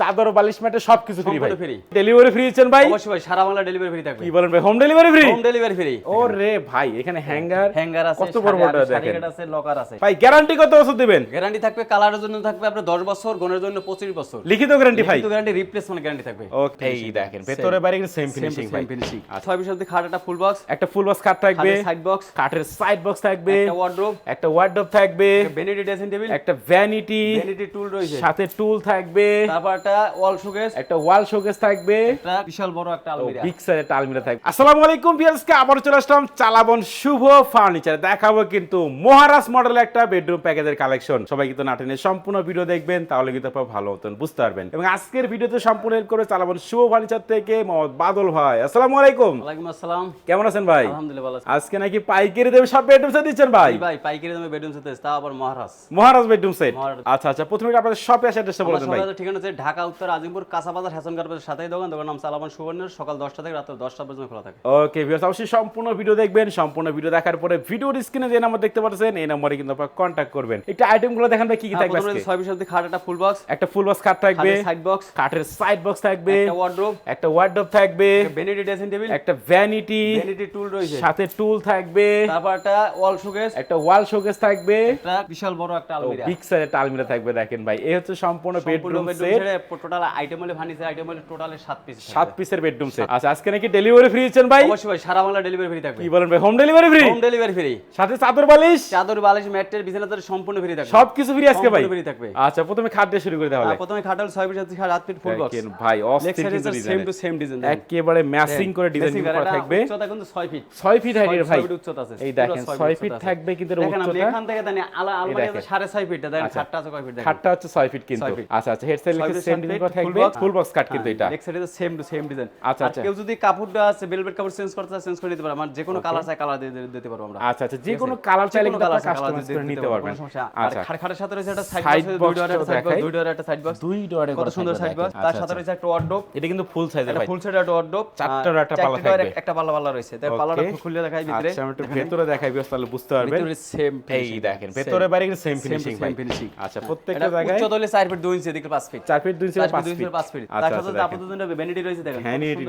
চাদর বালিশ ম্যাটে সবকিছু ফ্রি ভাই। ডেলিভারি ফ্রি দিচ্ছেন ভাই? অবশ্যই ভাই সারা বাংলা ডেলিভারি ফ্রি থাকবে। কি বলেন ভাই home delivery free home delivery free ও রে ভাই এখানে হ্যাঙ্গার হ্যাঙ্গার আছে কত বড় বড় দেখেন। আছে লকার আছে। ভাই গ্যারান্টি কত বছর দিবেন? গ্যারান্টি থাকবে কালারের জন্য থাকবে আপনার 10 বছর গোনের জন্য 25 বছর। লিখিত গ্যারান্টি ভাই? কিন্তু গ্যারান্টি রিপ্লেসমেন্ট গ্যারান্টি থাকবে। ওকে এই দেখেন ভেতরে বাইরে কিন্তু সেম ফিনিশিং ভাই। ফিনিশিং আচ্ছা। ছয় বিশ খাট একটা ফুল বক্স একটা ফুল বক্স কাট থাকবে। সাইড বক্স কাঠের সাইড বক্স থাকবে। একটা ওয়ার্ড্রোব একটা ওয়ার্ডরোব থাকবে। ভ্যানিটি ড্রেসিং টেবিল একটা ভ্যানিটি ভ্যানিটি টুল রয়েছে। সাথে টুল থাকবে। তারপর একটা ওয়াল শোকেস। একটা ওয়াল শোকেস থাকবে। একটা বিশাল বড় একটা আলমিরা। বিগ সাইজের একটা আলমিরা থাকবে। আসসালামু আলাইকুম ভিউয়ার্সকে আবার চলে আসলাম চালাবন শুভ ফার্নিচার দেখাবো কিন্তু মহারাজ মডেলের একটা বেডরুম প্যাকেজের কালেকশন সবাই কিন্তু নাটেনের সম্পূর্ণ ভিডিও দেখবেন তাহলে কিন্তু আপনারা ভালো মতন বুঝতে পারবেন। এবং আজকের ভিডিওতে সম্পূর্ণ করে চালাবন শুভ ফার্নিচার থেকে মোহাম্মদ বাদল ভাই। আসসালামু আলাইকুম। ওয়ালাইকুম আসসালাম। কেমন আছেন ভাই? আলহামদুলিল্লাহ ভালো আজকে নাকি পাইকারি দেবে সব বেডরুম সেট দিচ্ছেন ভাই? ভাই পাইকারি দামে বেডরুম সেট তা আবার মহারাজ। মহারাজ বেডরুম সেট আচ্ছা আচ্ছা প্রথমে আপনাদের শপে আসে অ্যাড্রেসটা বলে দেন ভাই? ঠিকানা হচ্ছে ঢাকা উত্তর আজিমপুর কাঁচাবাজার হাসান গার্মেন্টের সাথেই দোকান। দোকান নাম সালামান সুবর্ণের। সকাল দশটা থেকে রাত দশটা পর্যন্ত খোলা থাকে। ওকে ভিউয়ার্স অবশ্যই সম্পূর্ণ ভিডিও দেখবেন। সম্পূর্ণ ভিডিও দেখার পরে ভিডিওর স্ক্রিনে যে নাম্বার দেখতে পাচ্ছেন এই নম্বরে কিন্তু আপনারা কন্ট্যাক্ট করবেন। একটু আইটেমগুলো দেখেন ভাই কি কি হ্যাঁ, থাকবে আজকে? ছয় বিশ খাট একটা ফুল বক্স একটা ফুল বক্স কাট থাকবে। সাইড বক্স কাঠের সাইড বক্স থাকবে। একটা ওয়ার্ড্রোব একটা ওয়ার্ডরোব থাকবে। ভ্যানিটি ড্রেসিং টেবিল একটা ভ্যানিটি ভ্যানিটি টুল রয়েছে। সাথে টুল থাকবে। তারপর একটা ওয়াল শোকেস একটা ওয়াল শোকেস থাকবে। একটা বিশাল বড় একটা আলমিরা। বিগ সাইজের আলমিরা থাকবে দেখেন ভাই। এই হচ্ছে সম্পূর্ণ বেডরুম সেট টোটাল আইটেম হলে ফার্নিচার আইটেম হলে টোটাল সাত পিস সাত পিসের বেডরুম সেট আচ্ছা আজকে নাকি ডেলিভারি ফ্রি দিচ্ছেন ভাই? অবশ্যই ভাই সারা বাংলা ডেলিভারি ফ্রি থাকবে। কি বলেন ভাই home delivery free home delivery free সাথে চাদর বালিশ? চাদর বালিশ ম্যাটের বিছানা সম্পূর্ণ ফ্রি থাকবে। সবকিছু ফ্রি আজকে ভাই? সম্পূর্ণ থাকবে। আচ্ছা প্রথমে খাট দিয়ে শুরু করে তাহলে আর প্রথমে খাটাল ছয় পিস সাত হাত ফিট ফুল বক্স দেখেন ভাই অস্থির কিন্তু সেম টু সেম ডিজাইন একেবারে ম্যাচিং করে ডিজাইন করা থাকবে। উচ্চতা কিন্তু 6 ফিট 6 ফিট হাইটের ভাই। উচ্চতা আছে। এই দেখেন 6 ফিট ফিট উচ্চতা আছে। থাকবে কিন্তু এর দেখেন আপনি উচ্চতা। এখান থেকে দেন আলা আলমারি 6.5 ফিট দেখেন আচ্ছা। খাটটা আছে কয় ফিট দেখেন। খাটটা হচ্ছে 6 ফিট কিন্তু। ছয় ফিট। আচ্ছা আচ্ছা লিখে সেম ডিজাইন করা থাকবে। ফুল বক্স কাট কিন্তু এটা। নেক্সট সাইডে সেম টু সেম ডিজাইন আচ্ছা, আচ্ছা। কেউ যদি কাপড়টা আছে বেলভেট কাপড় চেঞ্জ করতে চায় চেঞ্জ করে নিতে পারে। আমার যে কোনো কালার চাই কালার দিতে পারব আমরা। আচ্ছা আচ্ছা যে কোনো কালার চাইলে কিন্তু আপনারা কাস্টমাইজ করে নিতে পারবেন। আচ্ছা আচ্ছা। খাটের সাথে রয়েছে একটা সাইড বক্স দুই একটা সাইড বক্স দুই ডোয়ার একটা সাইড বক্স দুই ডোরে কত সুন্দর সাইড বক্স তার সাথে রয়েছে একটা ওয়ার্ডরোব এটা কিন্তু ফুল সাইজের ভাই ফুল একটা ওয়ার্ডরোব চারটার একটা পাল্লা থাকবে। একটা পাল্লা পাল্লা রয়েছে। তাই পাল্লাটা খুলে- দেখাই ভিতরে। আচ্ছা আমি একটু ভেতরে দেখাই বিকজ তাহলে বুঝতে পারবেন। ভিতরে সেম এই দেখেন ভেতরে বাইরে কিন্তু সেম ফিনিশিং ভাই। ফিনিশিং আচ্ছা প্রত্যেকটা জায়গায় উচ্চতা হলে 4 ফিট 2 ইঞ্চি এদিকে 5 feet 4 feet 2 inch 4 5 feet 2 feet inch 5 feet আচ্ছা তার সাথে আচ্ছা আপাতত ভ্যানিটি রয়েছে দেখেন। একটা ভ্যানিটি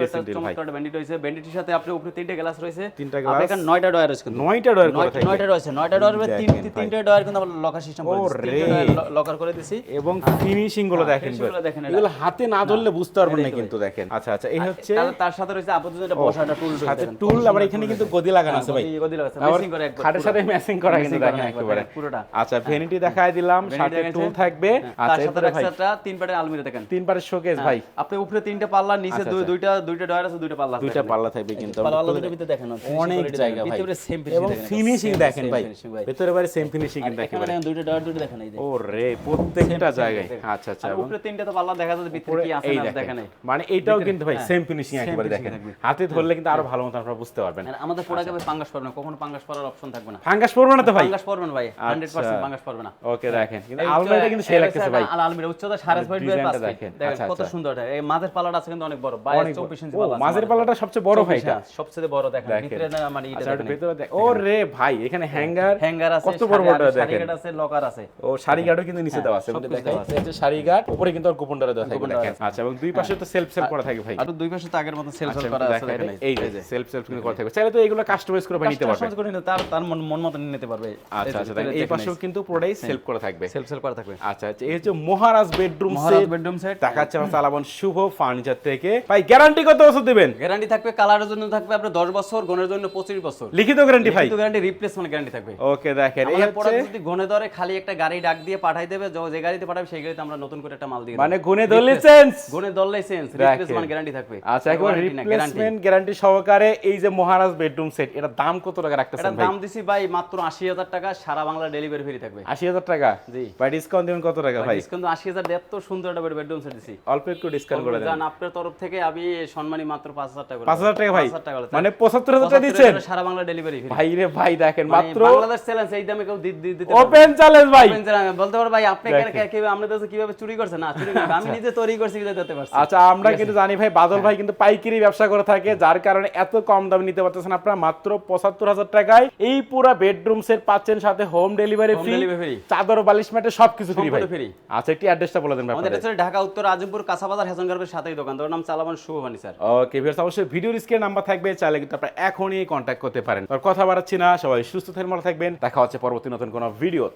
রয়েছে। ভ্যানিটির সাথে আপনি উপরে তিনটে গ্লাস রয়েছে। তিনটা আপনি glass। এখানে 9টা ডয়ার রয়েছে নয়টা ডোর করে নয়- নয়টা রয়েছে নয়টা ডয়ার তিন দেখেন ডয়ার কিন্তু আমরা লকার সিস্টেম করে ও লকার করে দিয়েছি এবং ফিনিশিংগুলো হ্যাঁ, দেখেন। এগুলো হাতে না ধরলে বুঝতে পারবেন না কিন্তু দেখেন। আচ্ছা আচ্ছা এই হচ্ছে তার- সাথে রয়েছে আপাতত টুল সাথে টুল আবার এখানে কিন্তু গদি লাগানো আছে ভাই। গদি লাগানো আছে, আবার করে একবার খাটের সাথে ম্যাচিং করা কিন্তু দেখেন একেবারে পুরোটা। আচ্ছা ভ্যানিটি দেখায় দিলাম সাথে টুল থাকবে। হ্যাঁ, আচ্ছা তার সাথে একটা তিন আলমিরা দেখেন। তিন শোকেস ভাই। আপনি উপরে তিনটা পাল্লা নিচে আচ্ছা, দুই- আচ্ছা। দুইটা দুইটা ডয়ার আছে দুইটা পাল্লা দুইটা পাল্লা থাকবে কিন্তু। পাল্লা ভিতরে দেখেন। অনেক জায়গা ভাই। ভিতরে সেম এবং ফিনিশিং দেখেন ভাই। ভেতরে বাইরে সেম ফিনিশিং কিন্তু এখানে দেখেন দুইটা ডয়ার দুইটা দেখেন এই যে। ও প্রত্যেকটা জায়গায়। আচ্ছা আচ্ছা। উপরে তিনটা তো পাল্লা দেখা যাচ্ছে ভিতরে কি আছে না দেখেন। মানে এইটাও কিন্তু ভাই হ্যাঁ, সেম ফিনিশিং একেবারে দেখেন। হাতে ধরলে কিন্তু আরও ভালো মতো আপনারা বুঝতে পারবেন। আমাদের প্রোডাক্টে ভাই পাঙ্গাস পারবে না কখনো পাঙ্গাস পড়ার অপশন থাকবে না। ফাঙ্গাস পড়বে না তো ভাই? পাঙ্গাস পড়বেন ভাই। 100% পাঙ্গাস পড়বে না। ওকে দেখেন। কিন্তু আলমারিটা কিন্তু সেই লাগতেছে ভাই আলমিরা উচ্চতা সাড়ে ছয় ফিট বাই ডিজাইনটা দেখেন। আচ্ছা, কত আচ্ছা। সুন্দর এটা। এই মাঝের পাল্লাটা আছে কিন্তু অনেক বড়। বাইরে অনেক বড়। 24 ইঞ্চি আছে মাঝের। পাল্লাটা সবচেয়ে বড় ভাই এটা হ্যাঁ, সবচেয়ে বড় দেখেন। ভিতরে না মানে এটা আচ্ছা দেখেন ভেতরে দেখ। ও রে ভাই এখানে হ্যাঙ্গার হ্যাঙ্গার আছে কত বড় বড় দেখেন। আছে লকার আছে। ও কিন্তু নিচে দেওয়া আছে দেখেন। এই যে উপরে কিন্তু আর দেওয়া কুপন দেওয়া দেখেন। আচ্ছা এবং দুই পাশে তো সেলফ সেলফ করা থাকে ভাই। আর দুই পাশে তো আগের মতো সেল আচ্ছা, সেল করা আছে দেখেন এই যে সেলফ সেলফ কিন্তু করা থাকবে চাইলে তো এগুলো কাস্টমাইজ করে ভাই নিতে পারবে। কাস্টমাইজ করে নিতে তার তার মন মন মতো নিতে পারবে। আচ্ছা আচ্ছা দেখেন, এই পাশেও কিন্তু পুরোটাই সেলফ করা থাকবে। সেল সেল করা থাকবে। আচ্ছা আচ্ছা এই হচ্ছে Maharaj bedroom set bedroom set দেখাচ্ছে আমার চালাবন শুভ ফার্নিচার থেকে। ভাই গ্যারান্টি কত বছর দিবেন? গ্যারান্টি থাকবে কালারের জন্য থাকবে আপনার 10 বছর গনের জন্য 25 বছর। লিখিত গ্যারান্টি ভাই? কিন্তু গ্যারান্টি রিপ্লেসমেন্ট গ্যারান্টি থাকবে। ওকে দেখেন এই হচ্ছে যদি গনে ধরে খালি একটা গাড়ি ডাক দিয়ে পাঠাই দেবে যে- গাড়িতে পাঠাবে সেই গাড়িতে আমরা নতুন করে একটা মাল দিয়ে মানে গুনে ধরলে গনে ধর লাইসেন্স রিপ্লেসমেন্ট গ্যারান্টি থাকবে। আচ্ছা একবার। রিপ্লেসমেন্ট গ্যারান্টি সহকারে এই যে মহারাজ বেডরুম সেট এটা দাম কত টাকা রাখতেছেন ভাই? দাম দিছি ভাই মাত্র আশি হাজার টাকা সারা বাংলা ডেলিভারি ফ্রি থাকবে। আশি হাজার টাকা? জি। ভাই ডিসকাউন্ট দিবেন কত টাকা ভাই ডিসকাউন্ট আশি হাজার এত সুন্দর একটা বেডরুম সেট দিছি। অল্প একটু ডিসকাউন্ট করে দেন। আপনার তরফ থেকে আমি সম্মানী মাত্র পাঁচ হাজার টাকা করে পাঁচ হাজার টাকা ভাই। 5,000 মানে পঁচাত্তর হাজার টাকা দিচ্ছেন। সারা বাংলা ডেলিভারি ফ্রি ভাই রে ভাই দেখেন মাত্র বাংলাদেশ চ্যালেঞ্জ এই দামে কেউ দি- দি- দিতে ওপেন চ্যালেঞ্জ ভাই। Open challenge, বলতে পারো ভাই আপনি কেন- কীভাবে আমাদের দেশে কীভাবে চুরি করছে? না চুরি করবে আমি নিজে তৈরি করছি কিন্তু দিতে পারছি। আচ্ছা আমরা কিন্তু জানি ভাই বাদল ভাই কিন্তু পাইকারি ব্যবসা করে থাকে যার কারণে এত কম দামে নিতে পারতেছেন আপনারা মাত্র পঁচাত্তর হাজার টাকায়। এই পুরো বেডরুম সেট পাচ্ছেন সাথে হোম ডেলিভারি ফ্রি চাদর বালিশ ম্যাটে সবকিছু ফ্রি ভাই। আচ্ছা একটি অ্যাড্রেসটা বলে দেন ভাই আমাদের ঢাকা, উত্তর আজিমপুর কাঁচাবাজার হেসন গার্বের সাথেই দোকান। তোর নাম চালাবান শুভ স্যার। ওকে ভিউয়ার্স অবশ্যই ভিডিও স্ক্রিনে নাম্বার থাকবে, চাইলে কিন্তু আপনারা এখনই কন্ট্যাক্ট করতে পারেন। আর কথা বাড়াচ্ছি না, সবাই সুস্থ থাকবেন, ভালো থাকবেন। দেখা হচ্ছে পরবর্তী নতুন কোনো ভিডিওতে।